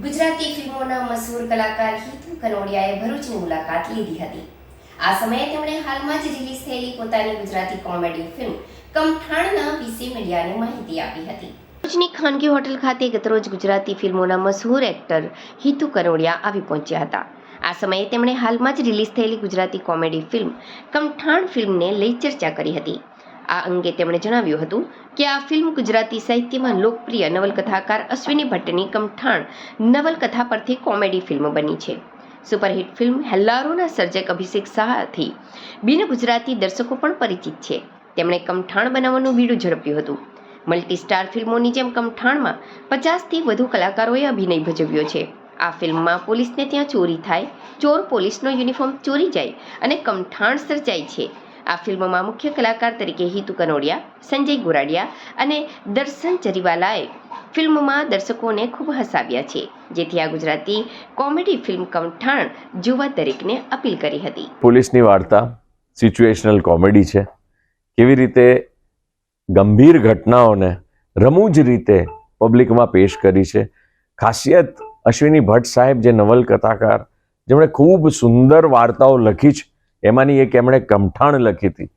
ગુજરાતી ફિલ્મોના મશહૂર કલાકાર હિતુ કનોડિયાએ ભરૂચની મુલાકાત લીધી હતી. આ સમયે તેમણે હાલમાં જ રિલીઝ થયેલી પોતાની ગુજરાતી કોમેડી ફિલ્મ કમઠાણના વિશે મીડિયાને માહિતી આપી હતી. ભરૂચની ખાનગી હોટલ ખાતે ગતરોજ ગુજરાતી ફિલ્મોના મશહૂર એક્ટર હિતુ કનોડિયા આવી પહોંચ્યા હતા. આ સમયે તેમણે હાલમાં જ રિલીઝ થયેલી ગુજરાતી કોમેડી ફિલ્મ કમઠાણ ફિલ્મને લઈ ચર્ચા કરી હતી. આ અંગે તેમણે જણાવ્યું હતું કે આ ફિલ્મ ગુજરાતી સાહિત્યમાં લોકપ્રિય નવલકથાકાર અશ્વિની ભટ્ટની કમઠાણ નવલકથા પરથી કોમેડી ફિલ્મ બની છે. સુપરહિટ ફિલ્મ હેલ્લારોના સર્જક અભિષેક શાહથી બિન ગુજરાતી દર્શકો પણ પરિચિત છે. તેમણે કમઠાણ બનાવવાનું બીડું ઝડપ્યું હતું. મલ્ટી સ્ટાર ફિલ્મોની જેમ કમઠાણમાં પચાસથી વધુ કલાકારોએ અભિનય ભજવ્યો છે. આ ફિલ્મમાં પોલીસને ત્યાં ચોરી થાય, ચોર પોલીસનો યુનિફોર્મ ચોરી જાય અને કમઠાણ સર્જાય છે. આ ફિલ્મમાં મુખ્ય કલાકાર તરીકે હિતુ કનોડિયા, સંજય ગોરાડિયા અને દર્શન ચરીવાલાએ ફિલ્મમાં દર્શકોને ખૂબ હસાવ્યા છે, જેથી આ ગુજરાતી કોમેડી ફિલ્મ કમઠાણ જોવા દરેકને અપીલ કરી હતી. પોલીસની વાર્તા, સિચ્યુએશનલ કોમેડી છે. કેવી રીતે ગંભીર ઘટનાઓને રમૂજ રીતે પબ્લિકમાં પેશ કરી છે. ખાસિયત અશ્વિની ભટ્ટ સાહેબ, જે નવલકથાકાર, જેમણે ખૂબ સુંદર વાર્તાઓ લખી છે એમાંની એક એમણે કમઠાણ લખી હતી.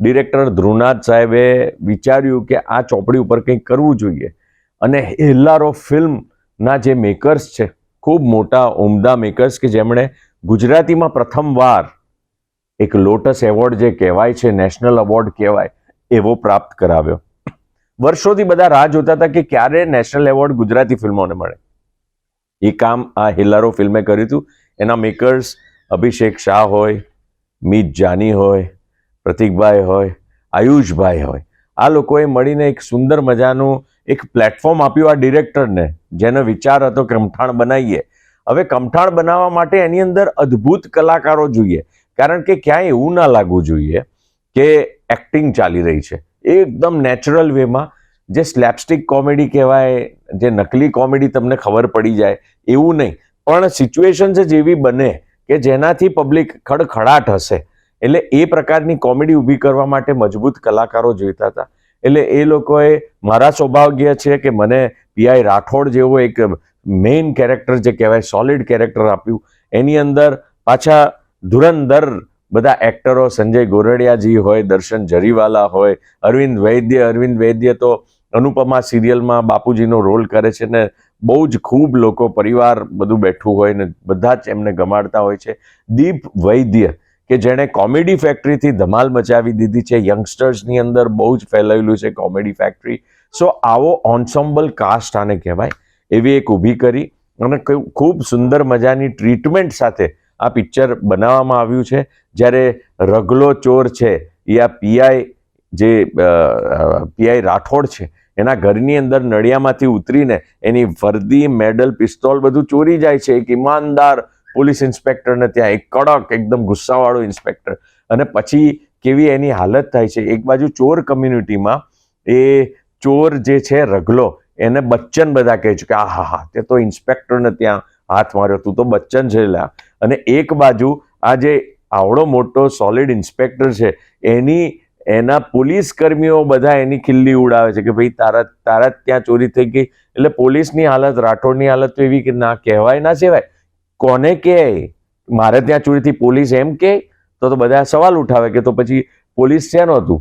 ડિરેક્ટર ધ્રુવનાથ સાહેબે વિચાર્યું કે આ ચોપડી ઉપર કંઈક કરવું જોઈએ. અને હેલ્લારો ફિલ્મના જે મેકર્સ છે, ખૂબ મોટા, ઉમદા મેકર્સ કે જેમણે ગુજરાતીમાં પ્રથમવાર એક લોટસ એવોર્ડ જે કહેવાય છે, નેશનલ એવોર્ડ કહેવાય, એવો પ્રાપ્ત કરાવ્યો. વર્ષોથી બધા રાહ જોતા હતા કે ક્યારે નેશનલ એવોર્ડ ગુજરાતી ફિલ્મોને મળે. એ કામ આ હિલ્લારો ફિલ્મે કર્યું હતું. એના મેકર્સ અભિષેક શાહ હોય મીત જાની હોય, પ્રતિકભાઈ હોય, આયુષભાઈ હોય, આ લોકોએ મળીને એક સુંદર મજાનું એક પ્લેટફોર્મ આપ્યું આ ડિરેક્ટરને જેનો વિચાર હતો કમઠાણ બનાવીએ. હવે કમઠાણ બનાવવા માટે એની અંદર અદ્ભુત કલાકારો જોઈએ. કારણ કે ક્યાંય એવું ના લાગવું જોઈએ કે એક્ટિંગ ચાલી રહી છે. એકદમ નેચરલ વેમાં જે સ્લેપસ્ટિક કોમેડી કહેવાય, જે નકલી કોમેડી તમને ખબર પડી જાય, એવું નહીં. પણ સિચ્યુએશન જ એવી બને કે જેનાથી પબ્લિક ખડખડાટ હશે. એટલે એ પ્રકારની કોમેડી ઊભી કરવા માટે મજબૂત કલાકારો જોઈતા હતા. એટલે એ લોકોએ મારા સૌભાગ્ય છે કે મને પીઆઈ રાઠોડ જેવો એક મેઇન કેરેક્ટર જે કહેવાય સોલિડ કેરેક્ટર આપ્યું. એની અંદર પાછા ધુરંધર બધા એક્ટરો, સંજય ગોરડિયાજી હોય, દર્શન જરીવાલા હોય, અરવિંદ વૈદ્ય અરવિંદ વૈદ્ય તો અનુપમા સિરિયલમાં બાપુજીનો રોલ કરે છે ને બહુ જ ખૂબ લોકો પરિવાર બધું બેઠું હોય ને બધા જ એમને ગમાડતા હોય છે. દીપ વૈદ્ય, કે જેણે કોમેડી ફેક્ટરીથી ધમાલ મચાવી દીધી છે. યંગસ્ટર્સની અંદર બહુ જ ફેલાયેલું છે કોમેડી ફેક્ટરી. સો આવો ઓન્સમ્બલ કાસ્ટ આને કહેવાય. એવી એક ઊભી કરી અને ખૂબ સુંદર મજાની ટ્રીટમેન્ટ સાથે આ પિક્ચર બનાવવામાં આવ્યું છે. જ્યારે રગલો ચોર છે આ પીઆઈ જે પીઆઈ રાઠોડ છે એના ઘરની અંદર નળિયામાંથી ઉતરીને એની વર્દી મેડલ, પિસ્તોલ બધું ચોરી જાય છે. એક ઈમાનદાર પોલીસ ઇન્સ્પેક્ટરને ત્યાં એક કડક, એકદમ ગુસ્સાવાળો ઇન્સ્પેક્ટર. અને પછી કેવી એની હાલત થાય છે? એક બાજુ ચોર કમ્યુનિટીમાં એ ચોર જે છે રગલો, એને બચ્ચન બધા કહે છે કે, આ હા હા, તે તો ઇન્સ્પેક્ટરને ત્યાં હાથ માર્યો, તું તો બચ્ચન છે લા અને એક બાજુ આ જે આવડો મોટો સોલિડ ઇન્સ્પેક્ટર છે, એની એના પોલીસ કર્મીઓ બધા એની ખિલ્લી ઉડાવે છે કે ભાઈ તારા તારા ત્યાં ચોરી થઈ ગઈ. એટલે પોલીસની હાલત, રાઠોડની હાલત તો એવી કે ના કહેવાય, ના સેવાય કોને કહે? મારે ત્યાં ચોરીથી પોલીસ એમ કે તો બધા સવાલ ઉઠાવે કે તો પછી પોલીસ શેનો હતું?